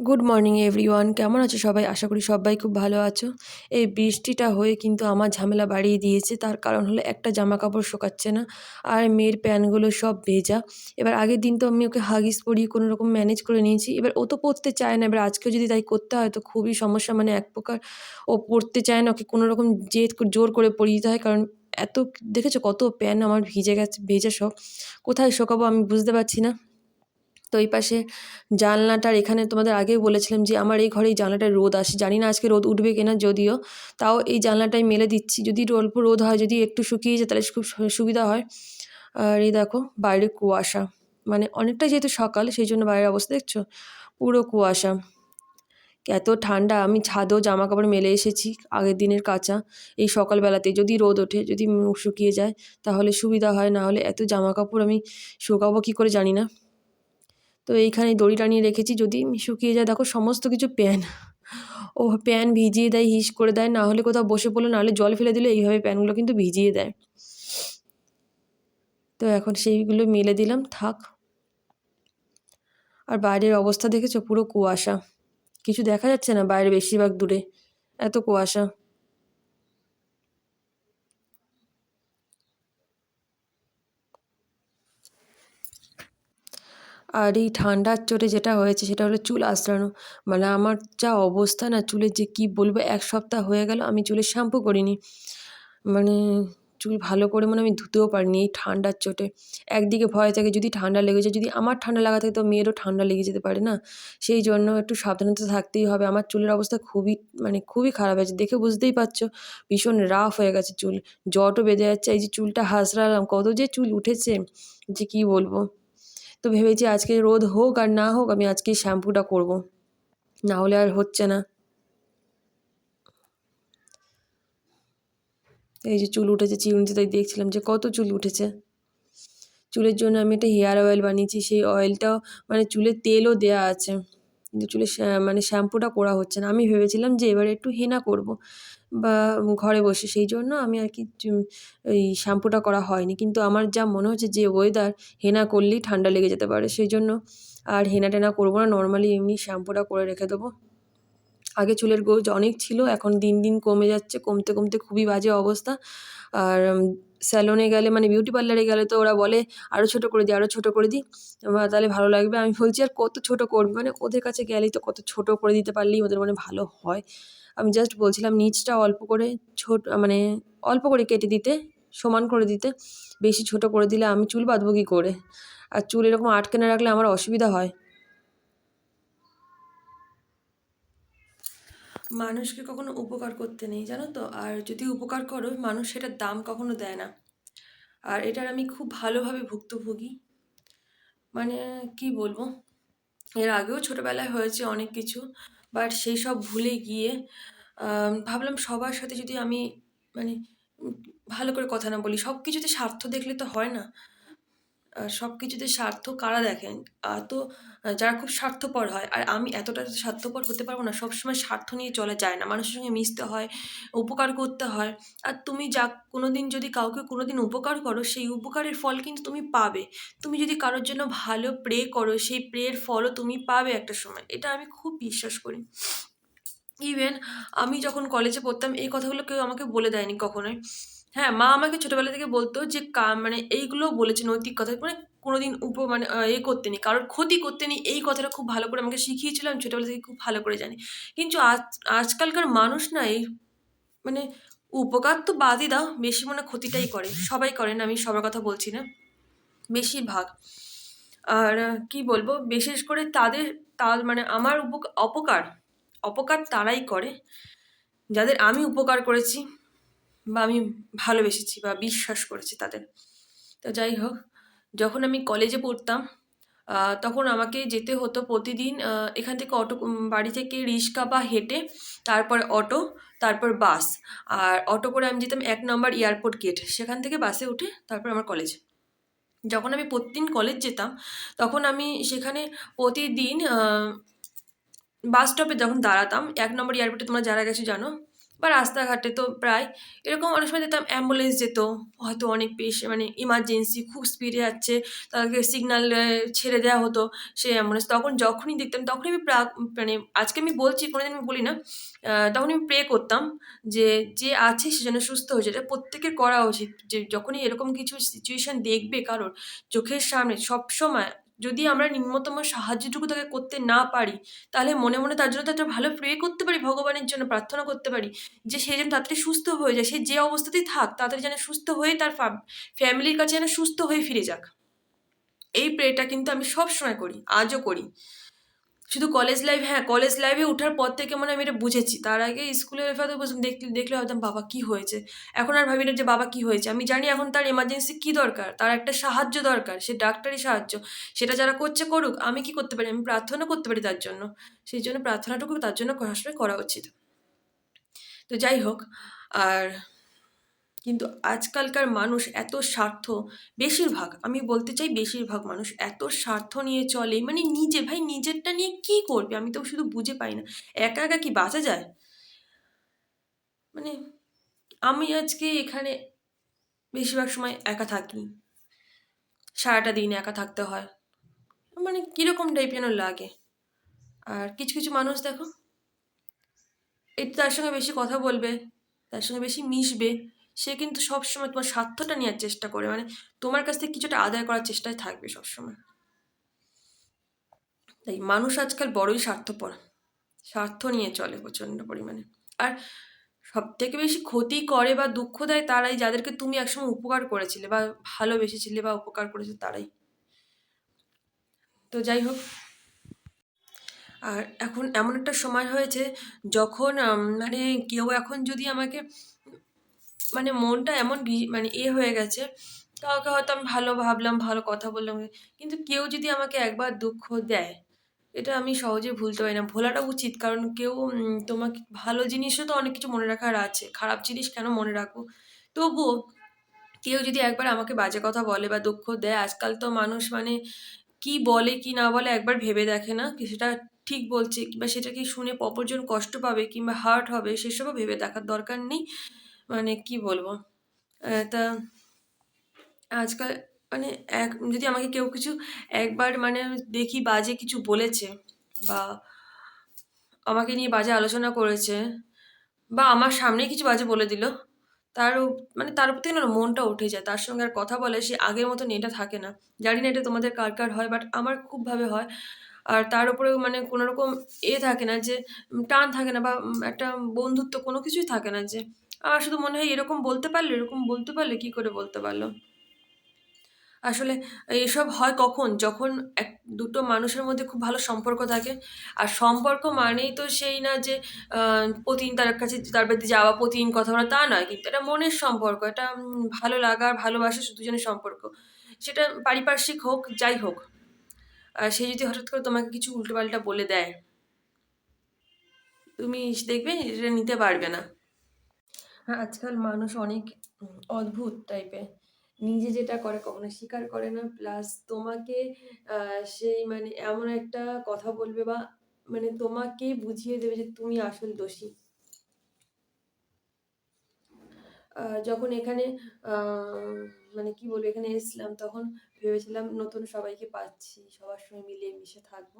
Good morning everyone কেমন আছো সবাই? আশা করি সবাই খুব ভালো আছো। এই বৃষ্টিটা হয়ে কিন্তু আমার ঝামেলা বাড়িয়ে দিয়েছে। তার কারণ হলো একটা জামা কাপড় শোকাচ্ছে না আর মেয়ের প্যানগুলো সব ভেজা। এবার আগের দিন তো আমি ওকে হাগিস পরিয়ে কোনো রকম ম্যানেজ করে নিয়েছি। এবার ও তো পরতে চায় না। এবার আজকেও যদি তাই করতে হয় তো খুবই সমস্যা। মানে এক প্রকার ও পরতে চায় না। ওকে কোনো রকম জেদ জোর করে পরিয়ে দিতে হয়। কারণ এত, দেখেছ কত প্যান আমার ভিজে গেছে, ভেজা সব। কোথায় শোকাবো আমি বুঝতে পারছি না। তো এই পাশে জানলাটার, এখানে তোমাদের আগেই বলেছিলাম যে আমার এই ঘরে এই জানলাটায় রোদ আসে। জানি না আজকে রোদ উঠবে কিনা যদিও, তাও এই জানলাটাই মেলে দিচ্ছি। যদি অল্প রোদ হয়, যদি একটু শুকিয়ে যায়, তাহলে খুব সুবিধা হয়। আর এই দেখো, বাইরে কুয়াশা। মানে অনেকটা যেহেতু সকাল, সেই জন্য বাইরের অবস্থা, দেখছ? পুরো কুয়াশা। এত ঠান্ডা, আমি ছাদেও জামা কাপড় মেলে এসেছি, আগের দিনের কাঁচা। এই সকালবেলাতে যদি রোদ ওঠে, যদি মুখ শুকিয়ে যায়, তাহলে সুবিধা হয়। না হলে এত জামা কাপড় আমি শুকাবো কী করে জানি না। তো এইখানে দড়ি টানিয়ে রেখেছি। যদি শুকিয়ে যায়, দেখো সমস্ত কিছু প্যান। ও প্যান ভিজিয়ে দেয়, হিস করে দেয়, না হলে কোথাও বসে পড়ল নাহলে জল ফেলে দিলে, এইভাবে প্যানগুলো কিন্তু ভিজিয়ে দেয়। তো এখন সেইগুলো মেলে দিলাম, থাক। আর বাইরের অবস্থা দেখেছ? পুরো কুয়াশা। কিছু দেখা যাচ্ছে না বাইরে বেশিরভাগ দূরে? এত কুয়াশা। আর এই ঠান্ডার চোটে যেটা হয়েছে সেটা হলো চুল আঁচড়ানো। মানে আমার যা অবস্থা না চুলের যে কী বলব, এক সপ্তাহ হয়ে গেল আমি চুলে শ্যাম্পু করিনি। মানে চুল ভালো করে মানে আমি ধুতেও পারিনি এই ঠান্ডার চোটে। একদিকে ভয় থাকে যদি ঠান্ডা লেগে যায়, যদি আমার ঠান্ডা লাগা থাকে তো মেয়েরও ঠান্ডা লেগে যেতে পারে না। সেই জন্য একটু সাবধানতা থাকতেই হবে। আমার চুলের অবস্থা খুবই মানে খুবই খারাপ আছে দেখে বুঝতেই পারছ, ভীষণ রাফ হয়ে গেছে চুল। জটও বেঁধে যাচ্ছে। এই যে চুলটা হাসরালাম কত যে চুল উঠেছে, যে কী বলব? তো ভেবেছি আজকে রোদ হোক আর না হোক আমি আজকে শ্যাম্পুটা করব। না হলে আর হচ্ছে না। এই যে চুল উঠেছে চিরুনিতে তাই দেখছিলাম যে কত চুল উঠেছে। চুলের জন্য আমি একটা হেয়ার অয়েল বানিয়েছি, সেই অয়েলটাও মানে চুলের তেলও দেয়া আছে। কিন্তু চুলে মানে শ্যাম্পুটা করা হচ্ছে না। আমি ভেবেছিলাম যে এবারে একটু হেনা করব বা ঘরে বসে। সেই জন্য আমি আর কি এই শ্যাম্পুটা করা হয়নি। কিন্তু আমার যা মনে হচ্ছে যে ওয়েদার হেনা করলেই ঠান্ডা লেগে যেতে পারে। সেই জন্য আর হেনা টেনা করব না। নর্মালি এমনি শ্যাম্পুটা করে রেখে দেবো। আগে চুলের গোজ অনেক ছিল। এখন দিন দিন কমে যাচ্ছে। কমতে কমতে খুবই বাজে অবস্থা। আর স্যালনে গেলে মানে বিউটি পার্লারে গেলে তো ওরা বলে আরও ছোটো করে দিই আরও ছোটো করে দিই তাহলে ভালো লাগবে। আমি বলছি, আর কত ছোটো করবি? মানে ওদের কাছে গেলেই তো কত ছোটো করে দিতে পারলেই ওদের মানে ভালো হয়। আমি জাস্ট বলছিলাম, নিচটা অল্প করে ছোট মানে অল্প করে কেটে দিতে, সমান করে দিতে। বেশি ছোট করে দিলে আমি চুল বাঁধবো কী করে? আর চুল এরকম আটকে না রাখলে আমার অসুবিধা হয়। মানুষকে কখনো উপকার করতে নেই, জানো তো? আর যদি উপকার করো, মানুষ সেটার দাম কখনো দেয় না। আর এটার আমি খুব ভালোভাবে ভুক্তভোগী। মানে কি বলব? এর আগেও ছোটোবেলায় হয়েছে অনেক কিছু বাট সেই সব ভুলে গিয়ে ভাবলাম সবার সাথে যদি আমি মানে ভালো করে কথা না বলি সব কিছুতে স্বার্থ দেখলে তো হয় না। সব কিছুতে স্বার্থ কারা দেখেন? তো যারা খুব স্বার্থপর হয়, আর আমি এতটা স্বার্থপর হতে পারব না, সবসময় স্বার্থ নিয়ে চলা যায় না, মানুষের সঙ্গে মিশতে হয়, উপকার করতে হয়। আর তুমি যা কোনো দিন যদি কাউকে কোনো দিন উপকার করো, সেই উপকারের ফল কিন্তু তুমি পাবে। তুমি যদি কারোর জন্য ভালো প্রে করো, সেই প্রের ফলও তুমি পাবে একটা সময়। এটা আমি খুব বিশ্বাস করি। ইভেন আমি যখন কলেজে পড়তাম, এই কথাগুলো কেউ আমাকে বলে দেয়নি কখনোই। হ্যাঁ মা আমাকে ছোটোবেলা থেকে বলতো যে, কা মানে এইগুলো বলেছে নৈতিক কথা। মানে কোনোদিন উপ মানে এ করতে নেই কারোর ক্ষতি করতে নেই এই কথাটা খুব ভালো করে আমাকে শিখিয়েছিল, আমি ছোটোবেলা থেকে খুব ভালো করে জানি। কিন্তু আজ, আজকালকার মানুষ না, এই মানে উপকার তো বাদই দাও, বেশি মনে ক্ষতিটাই করে। সবাই করেন আমি সবার কথা বলছি না। বেশিরভাগ। আর কি বলব, বিশেষ করে তাদের তাল মানে আমার উপক- অপকার অপকার তারাই করে। যাদের আমি উপকার করেছি। বা আমি ভালোবেসেছি বা বিশ্বাস করেছি তাদের। তো যাই হোক, যখন আমি কলেজে পড়তাম তখন আমাকে যেতে হতো প্রতিদিন এখান থেকে অটো বাড়ি থেকে রিক্সা বা হেঁটে, তারপর অটো, তারপর বাস। আর অটো করে আমি যেতাম এক নম্বর এয়ারপোর্ট গেট সেখান থেকে বাসে উঠে তারপর আমার কলেজ যখন আমি প্রতিদিন কলেজ যেতাম, তখন আমি সেখানে প্রতিদিন বাস স্টপে যখন দাঁড়াতাম, এক নম্বর এয়ারপোর্টে তোমরা যারা গেছো জানো বা রাস্তাঘাটে তো প্রায় এরকম অনেক সময় দেখতাম অ্যাম্বুলেন্স যেত। হয়তো অনেক পেশ মানে ইমার্জেন্সি খুব স্পিডে যাচ্ছে, তাদেরকে সিগনাল ছেড়ে দেওয়া হতো সেই অ্যাম্বুলেন্স তখন যখনই দেখতাম, তখনই আমি প্রা মানে আজকে আমি বলছি, কোনোদিন আমি বলি না তখন আমি প্রে করতাম যে যে আছে সে যেন সুস্থ হয়ে যায় এটা প্রত্যেকের করা উচিত যে, যখনই এরকম কিছু সিচুয়েশন দেখবে কারোর, চোখের সামনে সবসময় যদি আমরা নিম্নতম সাহায্যটুকু তাকে করতে না পারি, তাহলে মনে মনে তার জন্য তো একটা ভালো প্রে করতে পারি, ভগবানের জন্য প্রার্থনা করতে পারি যে সে যেন তাড়াতাড়ি সুস্থ হয়ে যায়, সে যে অবস্থাতেই থাক, তাড়াতাড়ি যেন সুস্থ হয়ে তার ফ্যামিলির কাছে যেন সুস্থ হয়ে ফিরে যাক। এই প্রেটা কিন্তু আমি সব সময় করি, আজও করি। শুধু কলেজ লাইফ হ্যাঁ কলেজ লাইফে ওঠার পর থেকে মনে আমি এটা বুঝেছি। তার আগে স্কুলের হয়তো দেখলে দেখলে ভাবতাম, বাবা, কি হয়েছে? এখন আর ভাবি না যে, বাবা, কি হয়েছে? আমি জানি এখন তার এমার্জেন্সি কি দরকার, তার একটা সাহায্য দরকার, সে ডাক্তারি সাহায্য, সেটা যারা করছে করুক, আমি কি করতে পারি? আমি প্রার্থনা করতে পারি তার জন্য। সেই জন্য প্রার্থনাটুকু তার জন্য আসলে করা উচিত। তো যাই হোক, আর কিন্তু আজকালকার মানুষ এত স্বার্থ, বেশিরভাগ, আমি বলতে চাই বেশিরভাগ মানুষ এত স্বার্থ নিয়ে চলে মানে নিজে, ভাই নিজেরটা নিয়ে কি করবে? আমি তো শুধু বুঝে পাই না। একা একা কি বাঁচা যায়? মানে আমি আজকে এখানে বেশিরভাগ সময় একা থাকি। সারাটা দিন একা থাকতে হয়। মানে কীরকম টাইপ যেন লাগে। আর কিছু কিছু মানুষ দেখো এই তার সঙ্গে বেশি কথা বলবে, তার সঙ্গে বেশি মিশবে। সে কিন্তু সবসময় তোমার স্বার্থটা নেওয়ার চেষ্টা করে। মানে তোমার কাছ থেকে কিছুটা আদায় করার চেষ্টায় থাকবে সবসময়। তাই মানুষ আজকাল বড়ই স্বার্থপর। স্বার্থ নিয়ে চলে প্রচণ্ড পরিমাণে। আর সব থেকে বেশি ক্ষতি করে বা দুঃখ দেয় তারাই যাদেরকে তুমি একসময় উপকার করেছিলে বা ভালোবেসেছিলে বা উপকার করেছিলে তারাই। তো যাই হোক। আর এখন এমন একটা সময় হয়েছে যখন মানে কেউ এখন যদি আমাকে মানে মনটা এমন মানে এ হয়ে গেছে, কাউকে হয়তো আমি ভালো ভাবলাম, ভালো কথা বললাম, কিন্তু কেউ যদি আমাকে একবার দুঃখ দেয়, এটা আমি সহজে ভুলতে পারি না। ভোলাটা উচিত, কারণ কেউ তোমাকে, ভালো জিনিসও তো অনেক কিছু মনে রাখার আছে, খারাপ জিনিস কেন মনে রাখব? তবুও কেউ যদি একবার আমাকে বাজে কথা বলে বা দুঃখ দেয়, আজকাল তো মানুষ মানে কি বলে, কি না বলে একবার ভেবে দেখে না সেটা ঠিক বলছে, কিংবা সেটা কি শুনে অপরজন কষ্ট পাবে, কিংবা হার্ট হবে, সেসবও ভেবে দেখার দরকার নেই। মানে কি বলব? তা আজকাল মানে এক, যদি আমাকে কেউ কিছু একবার মানে দেখি বাজে কিছু বলেছে বা আমাকে নিয়ে বাজে আলোচনা করেছে বা আমার সামনে কিছু বাজে বলে দিল তার মানে তার উপর না মনটা উঠে যায়, তার সঙ্গে আর কথা বলে সে আগের মতন এটা থাকে না। জানি না এটা তোমাদের কার কার হয় বাট আমার খুবভাবে হয়। আর তার উপরেও মানে কোনো রকম এ থাকে না যে টান থাকে না বা একটা বন্ধুত্ব কোনো কিছুই থাকে না যে আমার শুধু মনে হয় এরকম বলতে পারলে, এরকম বলতে পারলে, কি করে বলতে পারল? আসলে এসব হয় কখন? যখন এক, দুটো মানুষের মধ্যে খুব ভালো সম্পর্ক থাকে। আর সম্পর্ক মানেই তো সেই না যে প্রতিদিন তার কাছে, তার বাড়িতে যাওয়া প্রতিদিন কথা বলা, তা নয়। কিন্তু এটা মনের সম্পর্ক, এটা ভালো লাগা আর ভালোবাসা দুজনের সম্পর্ক। সেটা পারিপার্শ্বিক হোক, যাই হোক। সে যদি হঠাৎ করে তোমাকে কিছু উল্টোপাল্টা বলে দেয়, তুমি দেখবে এটা নিতে পারবে না। আজকাল মানুষ অনেক অদ্ভুত টাইপের নিজে যেটা করে কখনো স্বীকার করে না প্লাস তোমাকে সেই মানে এমন একটা কথা বলবে বা মানে তোমাকে বুঝিয়ে দেবে যে তুমি আসল দোষী। যখন এখানে মানে কি বলব, এখানে এসেছিলাম তখন ভেবেছিলাম নতুন সবাইকে পাচ্ছি, সবার সঙ্গে মিলিয়ে মিশে থাকব,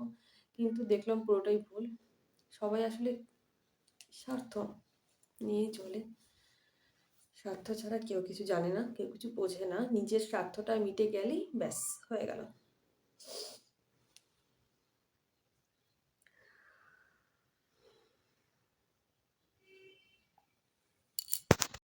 কিন্তু দেখলাম পুরোটাই ভুল। সবাই আসলে স্বার্থ নিয়ে চলে। স্বার্থ ছাড়া কেউ কিছু জানে না, কেউ কিছু বোঝে না। নিজের স্বার্থটা মিটে গেলেই ব্যাস, হয়ে গেল।